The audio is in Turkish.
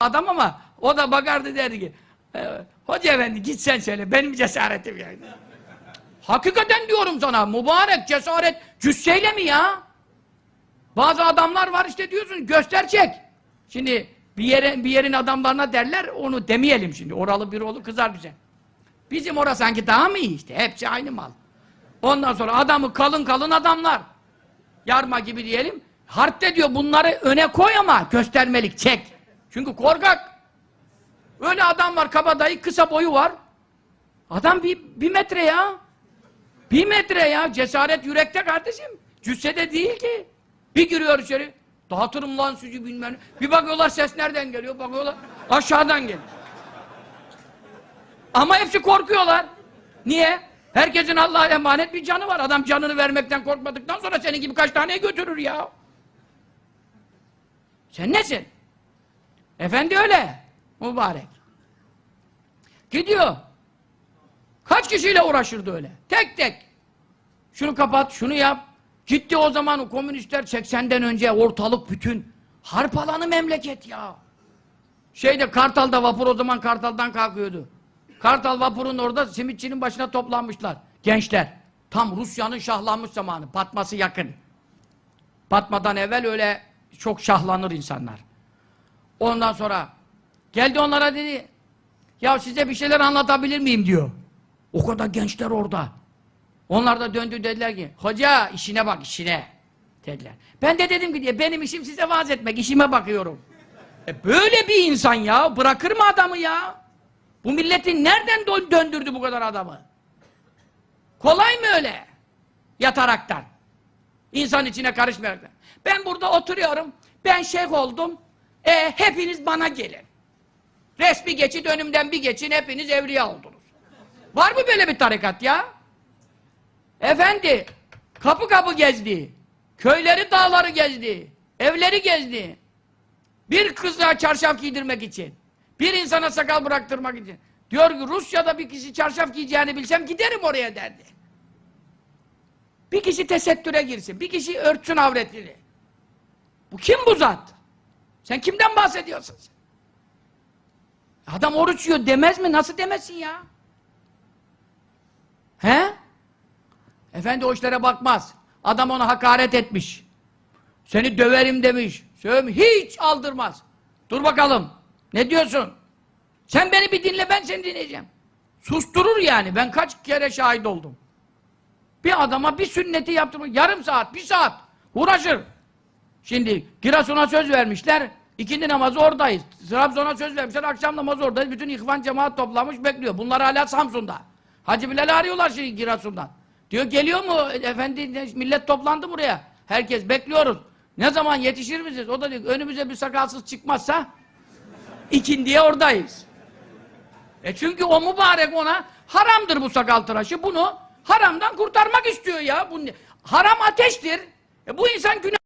adam ama o da bakardı derdi ki "E, Hoca efendi git sen söyle benim cesaretim yani. Hakikaten diyorum sana mübarek cesaret cüsseyle mi ya? Bazı adamlar var işte diyorsun göster çek. Şimdi bir yere bir yerin adamlarına derler onu demeyelim şimdi. Oralı bir oğlu kızar bize. Bizim orası sanki daha mı iyi işte? Hepsi aynı mal. Ondan sonra adamı kalın kalın adamlar. Yarma gibi diyelim. Harpte diyor bunları öne koy ama göstermelik çek. Çünkü korkak. Öyle adam var kabadayı kısa boyu var. Adam bir, bir metre ya. Bir metre ya. Cesaret yürekte kardeşim. Cüssede değil ki. Bir giriyor içeri. Dağıtırım lan sizi bilmem. Bir bakıyorlar ses nereden geliyor? Bakıyorlar aşağıdan geliyor. Ama hepsi korkuyorlar. Niye? Herkesin Allah'a emanet bir canı var. Adam canını vermekten korkmadıktan sonra senin gibi kaç taneye götürür ya. Sen nesin? Efendi öyle. Mübarek. Gidiyor. Kaç kişiyle uğraşırdı öyle? Tek tek. Şunu kapat, şunu yap. Gitti o zaman o komünistler 80'den önce ortalık bütün. Harp alanı memleket ya. Şeyde Kartal'da vapur o zaman Kartal'dan kalkıyordu. Kartal vapurun orada simitçinin başına toplanmışlar. Gençler. Tam Rusya'nın şahlanmış zamanı. Batması yakın. Batmadan evvel öyle çok şahlanır insanlar. Ondan sonra geldi onlara dedi ya size bir şeyler anlatabilir miyim diyor. O kadar gençler orada. Onlar da döndü dediler ki hoca işine bak işine dediler. Ben de dedim ki diye benim işim size vaaz etmek işime bakıyorum. E böyle bir insan ya bırakır mı adamı ya? Bu milletin nereden dö- döndürdü bu kadar adamı? Kolay mı öyle? Yataraktan. İnsan içine karışmayaraktan. Ben burada oturuyorum. Ben şeyh oldum. E hepiniz bana gelin. Resmi geçit önümden bir geçin. Hepiniz evliya oldunuz. Var mı böyle bir tarikat ya? Efendi kapı kapı gezdi. Köyleri dağları gezdi. Evleri gezdi. Bir kıza çarşaf giydirmek için. Bir insana sakal bıraktırmak için. Diyor ki Rusya'da bir kişi çarşaf giyeceğini bilsem giderim oraya derdi. Bir kişi tesettüre girsin. Bir kişi örtsün avretini. Bu kim bu zat? Sen kimden bahsediyorsun? Adam oruç yiyor demez mi? Nasıl demesin ya? He? Efendi o işlere bakmaz. Adam ona hakaret etmiş. Seni döverim demiş. Sövüm hiç aldırmaz. Dur bakalım. Ne diyorsun? Sen beni bir dinle ben seni dinleyeceğim. Susturur yani. Ben kaç kere şahit oldum. Bir adama bir sünneti yaptırmak yarım saat, bir saat uğraşır. Şimdi Giresun'a söz vermişler. İkindi namazı oradayız. Trabzon'a söz vermişler. Akşam namazı oradayız. Bütün ihvan cemaat toplamış bekliyor. Bunlar hala Samsun'da. Hacı Bilal'i arıyorlar şimdi Giresun'dan. Diyor geliyor mu efendi millet toplandı buraya. Herkes bekliyoruz. Ne zaman yetişir misiniz? O da diyor önümüze bir sakalsız çıkmazsa ikindiye oradayız. E çünkü o mübarek ona haramdır bu sakal tıraşı. Bunu haramdan kurtarmak istiyor ya. Bu, haram ateştir. E bu insan günah